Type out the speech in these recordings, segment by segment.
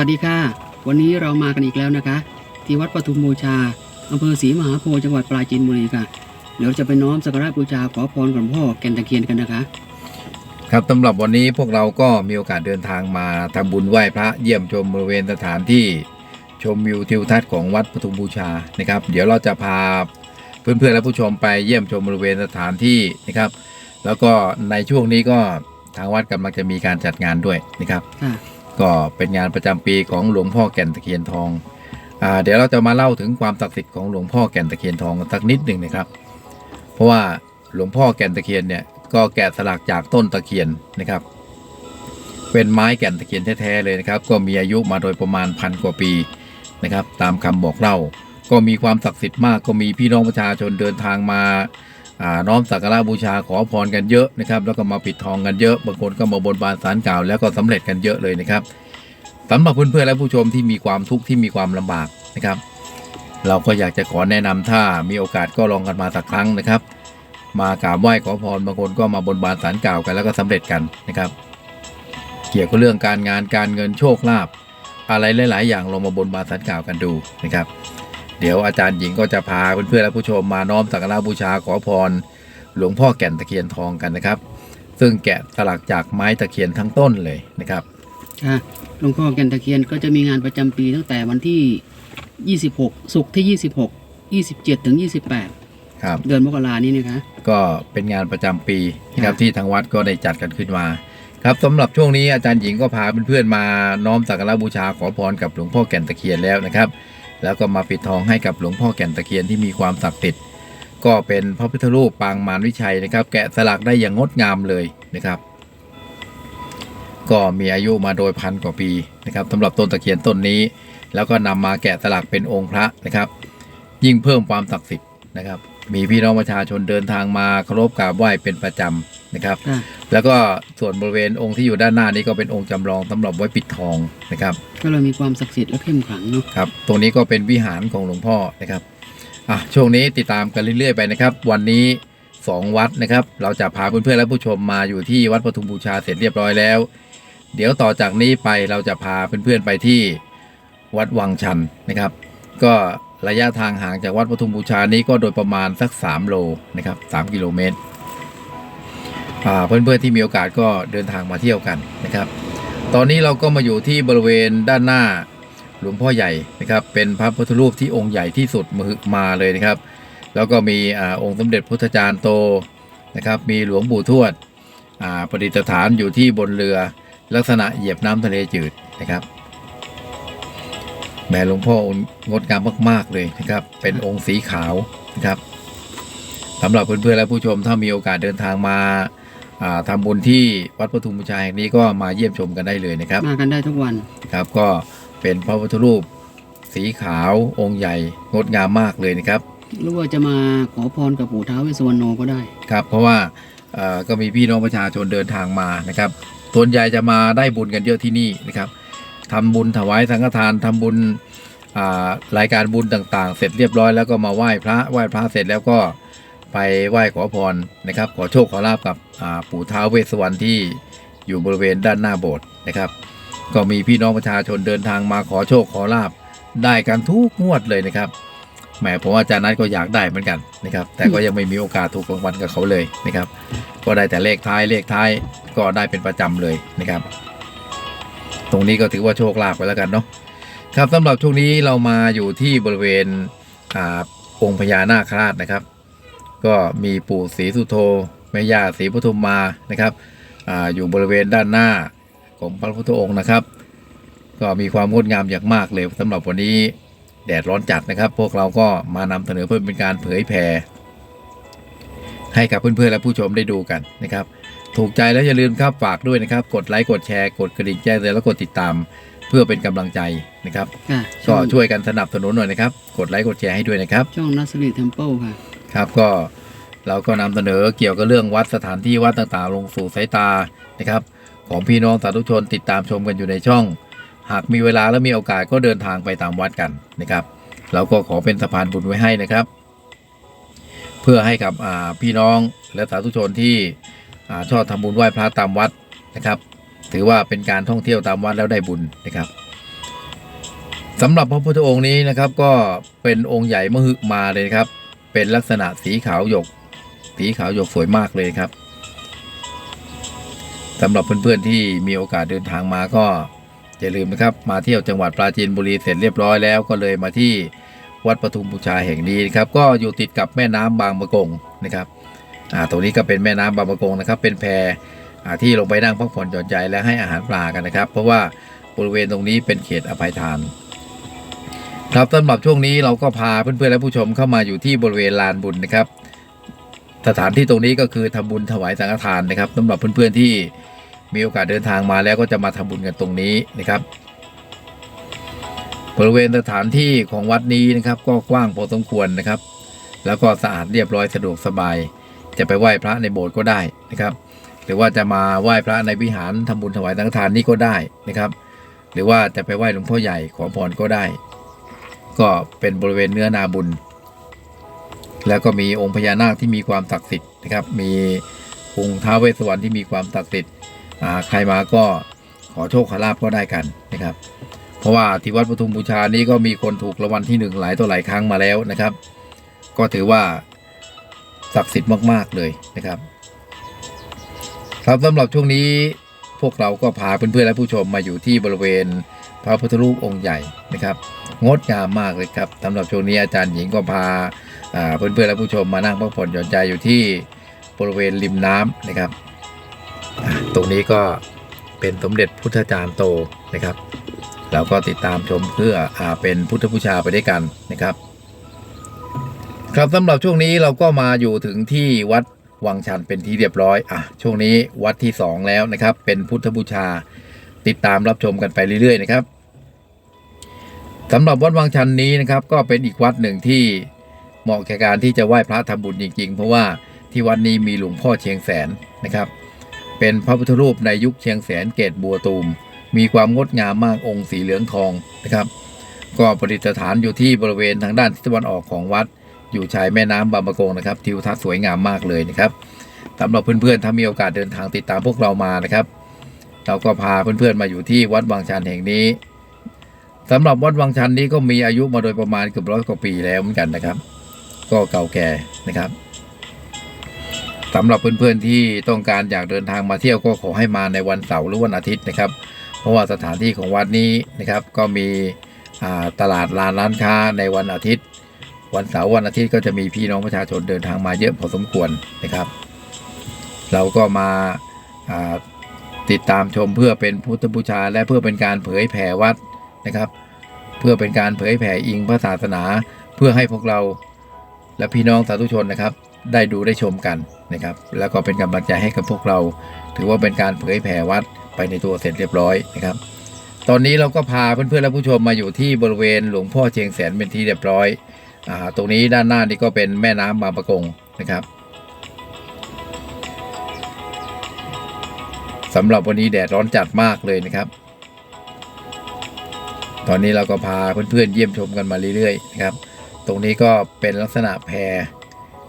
สวัสดีค่ะ วันนี้เรามากันอีกแล้วนะคะ ที่วัดปทุมบูชาอำเภอศรีมหาโพธิ์จังหวัดปราจีนบุรีค่ะเดี๋ยวจะไปน้อมสักการะบูชาขอพรกับหลวงพ่อแก่นตะเคียนกันนะคะ ครับสำหรับวันนี้พวกเราก็มีโอกาสเดินทางมาทำบุญไหว้พระเยี่ยมชมบริเวณสถานที่ชมวิวทิวทัศน์ของวัดปทุมบูชานะครับ เดี๋ยวเราจะพาเพื่อนๆและผู้ชมไปเยี่ยมชมบริเวณสถานที่นะครับ แล้วก็ในช่วงนี้ก็ทางวัดกำลังจะมีการจัดงานด้วยนะครับค่ะ ก็เป็นงานประจำปีของหลวงพ่อแก่นตะเคียนทองอ่าเดี๋ยวเราจะมาเล่าถึงความศักดิ์สิทธิ์ของหลวงพ่อแก่นตะเคียนทองสักนิดหนึ่งนะครับ เพราะว่าหลวงพ่อแก่นตะเคียนเนี่ยก็แกะสลักจากต้นตะเคียนนะครับ เป็นไม้แก่นตะเคียนแท้ๆเลยนะครับ ก็มีอายุมาโดยประมาณพันกว่าปีนะครับ ตามคำบอกเล่า ก็มีความศักดิ์สิทธิ์มากก็มีพี่น้องประชาชนเดินทางมา น้อมสักการะบูชาขอพรกันเยอะนะครับ แล้วก็มาปิดทองกันเยอะบางคนก็มาบนบานสารกล่าวแล้วก็สำเร็จกันเยอะเลยนะครับสำหรับเพื่อนๆและผู้ชมที่มีความทุกข์ที่มีความลำบากนะครับ เราก็อยากจะขอแนะนำถ้ามีโอกาสก็ลองกันมาสักครั้งนะครับ มากราบไหว้ขอพรบางคนก็มาบนบานสารกล่าวกันแล้วก็สำเร็จกันนะครับ เกี่ยวกับเรื่องการงานการเงินโชคลาภอะไรหลาย ๆ อย่างลงมาบนบานสารกล่าวกันดูนะครับ เดี๋ยวอาจารย์หญิงก็จะพาเพื่อนๆและผู้ชมมาน้อมสักการะบูชาขอพร หลวงพ่อแก่นตะเคียนทองกันนะครับ ซึ่งแกะสลักจากไม้ตะเคียนทั้งต้นเลยนะครับค่ะหลวงพ่อแก่นตะเคียนก็จะมีงานประจำปีตั้งแต่วันที่ 26 ศุกร์ที่ 26 27 ถึง 28 ครับ เดือนมกรานี้นะคะ ก็เป็นงานประจำปีนะครับค่ะที่ทางวัดก็ได้จัดกันขึ้นมาครับสำหรับช่วงนี้อาจารย์หญิงก็พาเพื่อนๆมาน้อมสักการะบูชาขอพรกับหลวงพ่อแก่นตะเคียนแล้วนะครับ แล้วก็มาปิดทองให้กับหลวงพ่อแก่นตะเคียนที่มีความศักดิ์สิทธิ์ก็เป็นพระพุทธรูปปางมารวิชัยนะครับ แกะสลักได้อย่างงดงามเลยนะครับ ก็มีอายุมาโดยพันกว่าปีนะครับสำหรับต้นตะเคียนต้นนี้ แล้วก็นำมาแกะสลักเป็นองค์พระนะครับ ยิ่งเพิ่มความศักดิ์สิทธิ์นะครับ มีพี่น้องประชาชนเดินทางมาเคารพกราบไหว้เป็นประจำ นะครับค่ะแล้วก็ส่วนบริเวณองค์ที่อยู่ด้านหน้านี้ก็เป็นองค์จำลองสำหรับไว้ปิดทองนะครับ ก็เลยมีความศักดิ์สิทธิ์และเข้มขลังเนาะครับตรงนี้ก็เป็นวิหารของหลวงพ่อนะครับอะช่วงนี้ติดตามกันเรื่อยๆไปนะครับ วันนี้ 2 วัดนะครับ เราจะพาเพื่อนๆและผู้ชมมาอยู่ที่วัดปทุมบูชาเสร็จเรียบร้อยแล้ว เดี๋ยวต่อจากนี้ไปเราจะพาเพื่อนๆไปที่วัดวังชันนะครับ ก็ระยะทางห่างจากวัดปทุมบูชานี้ก็โดยประมาณสัก 3 โลนะครับ3กิโลเมตรอ่า เพื่อนๆที่มีโอกาสก็เดินทางมาเที่ยวกันนะครับ ตอนนี้เราก็มาอยู่ที่บริเวณด้านหน้าหลวงพ่อใหญ่นะครับเป็นพระพุทธรูปที่องค์ใหญ่ที่สุดมามาเลยนะครับ แล้วก็มีอองค์สมเด็จพุทธจารย์โตนะครับ มีหลวงปู่ทวดประดิษฐานอยู่ที่บนเรือลักษณะเหยียบน้ำทะเลจืดนะครับแม่หลวงพ่อองงดงามมาก ๆ เลยนะครับ เป็นองค์สีขาวนะครับสำหรับเพื่อนๆและผู้ชมถ้ามีโอกาสเดินทางมา อ่าทำบุญที่วัดปทุมบูชาแห่งนี้ก็มาเยี่ยมชมกันได้เลยนะครับ มากันได้ทุกวันครับก็เป็นพระพุทธรูปสีขาวองค์ใหญ่งดงามมากเลยนะครับหรือว่าจะมาขอพรกับปู่ท้าวเวสสวรรณโนก็ได้ครับ เพราะว่าเอ่อก็มีพี่น้องประชาชนเดินทางมานะครับส่วนใหญ่จะมาได้บุญกันเยอะที่นี่นะครับทำบุญถวายสังฆทานทำบุญอ่ารายการบุญต่างๆ เสร็จเรียบร้อยแล้วก็มาไหว้พระไหว้พระเสร็จแล้วก็ ไปไหว้ขอพรนะครับ ขอโชคขอลาบกับปู่ท้าวเวสสวรรณที่อยู่บริเวณด้านหน้าโบสถ์นะครับ ก็มีพี่น้องประชาชนเดินทางมาขอโชคขอลาบได้กันทุกงวดเลยนะครับแหมผมว่าอาจารย์นัทก็อยากได้เหมือนกันนะครับ แต่ก็ยังไม่มีโอกาสถูกรางวัลกับเขาเลยนะครับ ก็ได้แต่เลขท้ายเลขท้ายก็ได้เป็นประจำเลยนะครับ ตรงนี้ก็ถือว่าโชคลาภไปแล้วกันเนาะครับสำหรับช่วงนี้เรามาอยู่ที่บริเวณอองค์พญานาคราชนะครับ ก็มีปู่ศรีสุโธแม่ย่าศรีปทุมมานะครับอาอยู่บริเวณด้านหน้าของพระพุทธองค์นะครับ ก็มีความงดงามอย่างมากเลยสำหรับวันนี้แดดร้อนจัดนะครับ พวกเราก็มานำเสนอเพื่อเป็นการเผยแผ่ให้กับเพื่อนๆและผู้ชมได้ดูกันนะครับ ถูกใจแล้วอย่าลืมครับฝากด้วยนะครับ กดไลค์กดแชร์กดกระดิ่งแจ้งเตือนแล้วกดติดตามเพื่อเป็นกำลังใจนะครับค่ะก็ช่วยกันสนับสนุนหน่อยนะครับ กดไลค์กดแชร์ให้ด้วยนะครับ ช่องนัสรีเทมเปิลค่ะ ครับก็เราก็นำเสนอเกี่ยวกับเรื่องวัดสถานที่วัดต่างๆ ลงสู่สายตานะครับ ของพี่น้องสาธุชนติดตามชมกันอยู่ในช่อง หากมีเวลาและมีโอกาสก็เดินทางไปตามวัดกันนะครับ เราก็ขอเป็นสะพานบุญไว้ให้นะครับ เพื่อให้กับพี่น้องและสาธุชนที่ชอบทำบุญไหว้พระตามวัดนะครับ ถือว่าเป็นการท่องเที่ยวตามวัดแล้วได้บุญนะครับสำหรับพระพุทธองค์นี้นะครับก็เป็นองค์ใหญ่มหึมาเลยครับ เป็นลักษณะสีขาวหยก สีขาวหยกสวยมากเลยครับสำหรับเพื่อนๆที่มีโอกาสเดินทางมาก็อย่าลืมนะครับ มาเที่ยวจังหวัดปราจีนบุรีเสร็จเรียบร้อยแล้วก็เลยมาที่วัดปทุมบูชาแห่งนี้นะครับ ก็อยู่ติดกับแม่น้ำบางมะกงนะครับอ่าตรงนี้ก็เป็นแม่น้ำบางมะกงนะครับ เป็นแพอ่าที่ลงไปนั่งพักผ่อนหย่อนใจและให้อาหารปลากันนะครับ เพราะว่าบริเวณตรงนี้เป็นเขตอภัยทาน ครับสำหรับช่วงนี้เราก็พาเพื่อนๆและผู้ชมเข้ามาอยู่ที่บริเวณลานบุญนะครับ สถานที่ตรงนี้ก็คือทำบุญถวายสังฆทานนะครับสำหรับเพื่อนๆที่มีโอกาสเดินทางมาแล้วก็จะมาทำบุญกันตรงนี้นะครับ บริเวณสถานที่ของวัดนี้นะครับ ก็กว้างพอสมควรนะครับ แล้วก็สะอาดเรียบร้อยสะดวกสบาย จะไปไหว้พระในโบสถ์ก็ได้นะครับ หรือว่าจะมาไหว้พระในวิหารทำบุญถวายสังฆทานนี่ก็ได้นะครับ หรือว่าจะไปไหว้หลวงพ่อใหญ่ขอพรก็ได้ ก็เป็นบริเวณเนื้อนาบุญ แล้วก็มีองค์พญานาคที่มีความศักดิ์สิทธิ์นะครับ มีองค์ท้าวเวสสวรรณที่มีความศักดิ์สิทธิ์ใครมาก็ขอโชคขอลาบก็ได้กันนะครับ เพราะว่าที่วัดปทุมบูชานี้ก็มีคนถูกรางวัลที่หนึ่งหลายต่อหลายครั้งมาแล้วนะครับ ก็ถือว่าศักดิ์สิทธิ์มาก ๆ เลยนะครับ ครับสำหรับช่วงนี้พวกเราก็พาเพื่อนๆและผู้ชมมาอยู่ที่บริเวณพระพุทธรูปองค์ใหญ่นะครับ งดงามมากเลยครับสำหรับช่วงนี้อาจารย์หญิงก็พาเพื่อนๆและผู้ชมมานั่งพักผ่อนหย่อนใจอยู่ที่บริเวณริมน้ำนะครับ ตรงนี้ก็เป็นสมเด็จพุทธจารย์โตนะครับ เราก็ติดตามชมเพื่ออเป็นพุทธบูชาไปด้วยกันนะครับ ครับสำหรับช่วงนี้เราก็มาอยู่ถึงที่วัดวังชันเป็นที่เรียบร้อยอะช่วงนี้วัดที่สองแล้วนะครับ เป็นพุทธบูชาติดตามรับชมกันไปเรื่อยๆนะครับ สำหรับวัดวังชันนี้นะครับก็เป็นอีกวัดหนึ่งที่เหมาะแก่การที่จะไหว้พระทำบุญจริง ๆ เพราะว่าที่วัดนี้มีหลวงพ่อเชียงแสนนะครับ เป็นพระพุทธรูปในยุคเชียงแสนเกตบัวตูม มีความงดงามมากองค์สีเหลืองทองนะครับ ก็ประดิษฐานอยู่ที่บริเวณทางด้านทิศตะวันออกของวัด อยู่ชายแม่น้ำบางประกงนะครับทิวทัศน์สวยงามมากเลยนะครับสำหรับเพื่อนๆถ้ามีโอกาสเดินทางติดตามพวกเรามานะครับ เราก็พาเพื่อนๆมาอยู่ที่วัดวังชันแห่งนี้ สำหรับวัดวังชันนี้ก็มีอายุมาโดยประมาณเกือบร้อยกว่าปีแล้วเหมือนกันนะครับ ก็เก่าแก่นะครับสำหรับเพื่อนๆที่ต้องการอยากเดินทางมาเที่ยวก็ขอให้มาในวันเสาร์หรือวันอาทิตย์นะครับ เพราะว่าสถานที่ของวัดนี้นะครับก็มีตลาดลานร้านค้าในวันอาทิตย์ วันเสาร์วันอาทิตย์ก็จะมีพี่น้องประชาชนเดินทางมาเยอะพอสมควรนะครับ เราก็มาาติดตามชมเพื่อเป็นพุทธบูชาและเพื่อเป็นการเผยแผ่วัด นะครับ เพื่อเป็นการเผยแผ่อิงพระศาสนา เพื่อให้พวกเรา และพี่น้องสาธุชนนะครับ ได้ดูได้ชมกันนะครับ แล้วก็เป็นกำลังใจให้กับพวกเรา ถือว่าเป็นการเผยแผ่วัดไปในตัวเสร็จเรียบร้อยนะครับ ตอนนี้เราก็พาเพื่อนๆและผู้ชมมาอยู่ที่บริเวณหลวงพ่อเชียงแสนเป็นที่เรียบร้อยอตรงนี้ด้านหน้านี่ก็เป็นแม่น้ำบางประกงนะครับสำหรับวันนี้แดดร้อนจัดมากเลยนะครับ ตอนนี้เราก็พาเพื่อนๆเยี่ยมชมกันมาเรื่อยๆนะครับ ตรงนี้ก็เป็นลักษณะแพ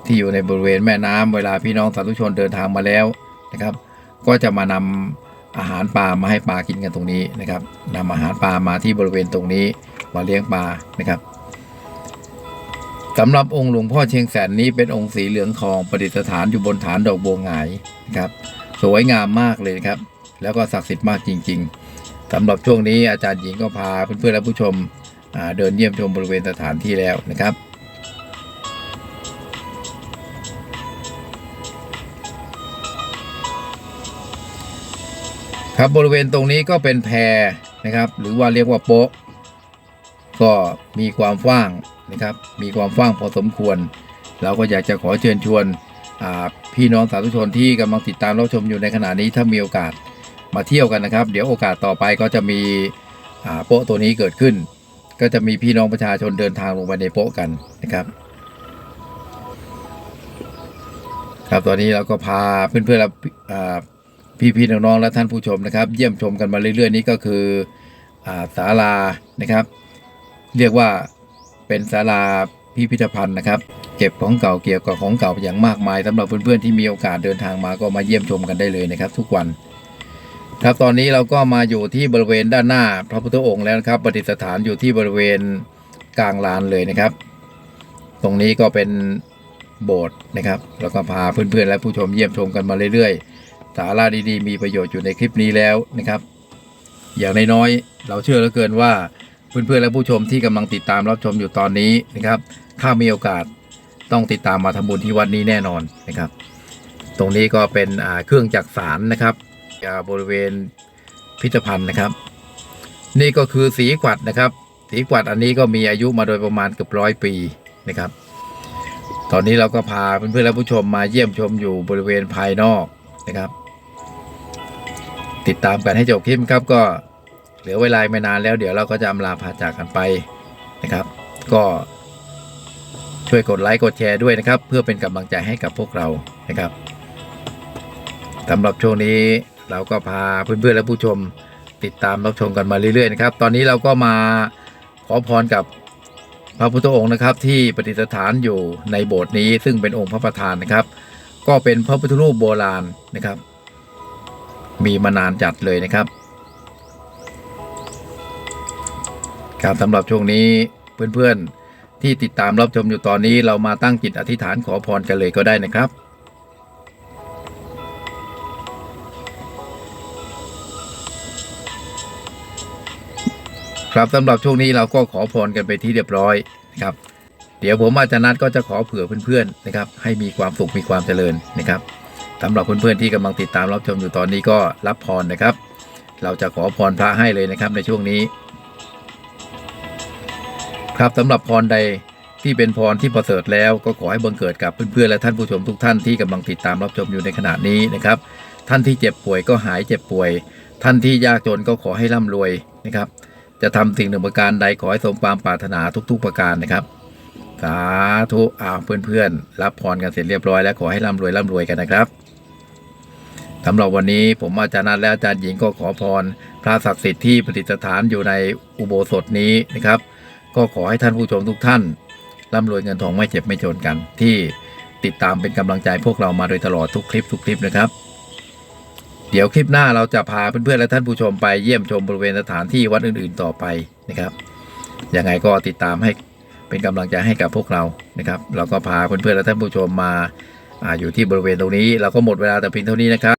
ที่อยู่ในบริเวณแม่น้ำเวลาพี่น้องสาธุชนเดินทางมาแล้วนะครับ ก็จะมานำอาหารปลามาให้ปลากินกันตรงนี้นะครับนำอาหารปลามาที่บริเวณตรงนี้มาเลี้ยงปลานะครับสำหรับองค์หลวงพ่อเชียงแสนนี้เป็นองค์สีเหลืองทองประดิษฐานอยู่บนฐานดอกบัวหงายนะครับ สวยงามมากเลยครับ แล้วก็ศักดิ์สิทธิ์มากจริง ๆ สำหรับช่วงนี้อาจารย์หญิงก็พาเพื่อนๆและผู้ชมเดินเยี่ยมชมบริเวณสถานที่แล้วนะครับครับบริเวณตรงนี้ก็เป็นแพนะครับ หรือว่าเรียกว่าโป๊ะ ก็มีความกว้างนะครับ มีความกว้างพอสมควร เราก็อยากจะขอเชิญชวนพี่น้องสาธุชนที่กำลังติดตามรับชมอยู่ในขณะนี้ถ้ามีโอกาส มาเที่ยวกันนะครับ เดี๋ยวโอกาสต่อไปก็จะมีโป๊ะตัวนี้เกิดขึ้น ก็จะมีพี่น้องประชาชนเดินทางลงไปในโป๊ะกันนะครับ ครับตอนนี้เราก็พาเพื่อนๆและอ่พี่ๆน้องๆและท่านผู้ชมนะครับ เยี่ยมชมกันมาเรื่อย ๆ นี้ก็คืออศาลานะครับ เรียกว่าเป็นศาลาพิพิธภัณฑ์นะครับ เก็บของเก่าเกี่ยวกับของเก่าอย่างมากมายสำหรับเพื่อนๆที่มีโอกาสเดินทางมาก็มาเยี่ยมชมกันได้เลยนะครับ ทุกวัน ครับตอนนี้เราก็มาอยู่ที่บริเวณด้านหน้าพระพุทธองค์แล้วนะครับประดิษฐานอยู่ที่บริเวณกลางลานเลยนะครับ ตรงนี้ก็เป็นโบสถ์นะครับ แล้วก็พาเพื่อนๆและผู้ชมเยี่ยมชมกันมาเรื่อยๆ สาระดีๆ มีประโยชน์อยู่ในคลิปนี้แล้วนะครับ อย่างน้อยๆเราเชื่อเหลือเกินว่าเพื่อนๆและผู้ชมที่กำลังติดตามรับชมอยู่ตอนนี้นะครับ ถ้ามีโอกาสต้องติดตามมาทำบุญที่วัดนี้แน่นอนนะครับ ตรงนี้ก็เป็นเครื่องจักสารนะครับ บริเวณพิพิธภัณฑ์นะครับ นี่ก็คือสีกวัดนะครับ สีกวัดอันนี้ก็มีอายุมาโดยประมาณเกือบร้อยปีนะครับ ตอนนี้เราก็พาเพื่อนๆและผู้ชมมาเยี่ยมชมอยู่บริเวณภายนอกนะครับ ติดตามกันให้จบคลิปครับก็เหลือเวลาไม่นานแล้วเดี๋ยวเราก็จะอำลาพาจากกันไปนะครับ ก็ช่วยกดไลค์กดแชร์ด้วยนะครับ เพื่อเป็นกำลังใจให้กับพวกเรานะครับสำหรับช่วงนี้ เราก็พาเพื่อนๆและผู้ชมติดตามรับชมกันมาเรื่อยๆนะครับ ตอนนี้เราก็มาขอพรกับพระพุทธองค์นะครับ ที่ประดิษฐานอยู่ในโบสถ์นี้ ซึ่งเป็นองค์พระประธานนะครับ ก็เป็นพระพุทธรูปโบราณนะครับ มีมานานจัดเลยนะครับครับสำหรับช่วงนี้เพื่อนๆที่ติดตามรับชมอยู่ตอนนี้เรามาตั้งจิตอธิษฐานขอพรกันเลยก็ได้นะครับ ครับสำหรับช่วงนี้เราก็ขอพรกันไปที่เรียบร้อยนะครับ เดี๋ยวผมอาจารย์นัดก็จะขอเผื่อเพื่อนๆนะครับ ให้มีความสุขมีความเจริญนะครับสำหรับเพื่อนๆที่กำลังติดตามรับชมอยู่ตอนนี้ก็รับพรนะครับ เราจะขอพรพระให้เลยนะครับในช่วงนี้ ครับสำหรับพรใดที่เป็นพรที่ประเสริฐแล้วก็ขอให้บังเกิดกับเพื่อนๆและท่านผู้ชมทุกท่านที่กำลังติดตามรับชมอยู่ในขณะนี้นะครับ ท่านที่เจ็บป่วยก็หายเจ็บป่วย ท่านที่ยากจนก็ขอให้ร่ำรวยนะครับ จะทำสิ่งหนึ่งประการใดขอให้สมความปรารถนาทุก ๆ ประการนะครับ สาธุอ้าวเพื่อนๆ รับพรกันเสร็จเรียบร้อยแล้วขอให้ร่ำรวยร่ำรวยกันนะครับสำหรับวันนี้ผมอาจารย์นัทและอาจารย์หญิงก็ขอพร พระศักดิ์สิทธิ์ที่ประดิษฐานอยู่ในอุโบสถนี้นะครับ ก็ขอให้ท่านผู้ชมทุกท่านร่ำรวยเงินทองไม่เจ็บไม่จนกัน ที่ติดตามเป็นกำลังใจพวกเรามาโดยตลอดทุกคลิปทุกคลิปนะครับ เดี๋ยวคลิปหน้าเราจะพาเพื่อนๆและท่านผู้ชมไปเยี่ยมชมบริเวณสถานที่วัดอื่นๆต่อไปนะครับยังไงก็ติดตามให้เป็นกำลังใจให้กับพวกเรานะครับ เราก็พาเพื่อนๆและท่านผู้ชมมาอาอยู่ที่บริเวณตรงนี้ เราก็หมดเวลาแต่เพียงเท่านี้นะครับ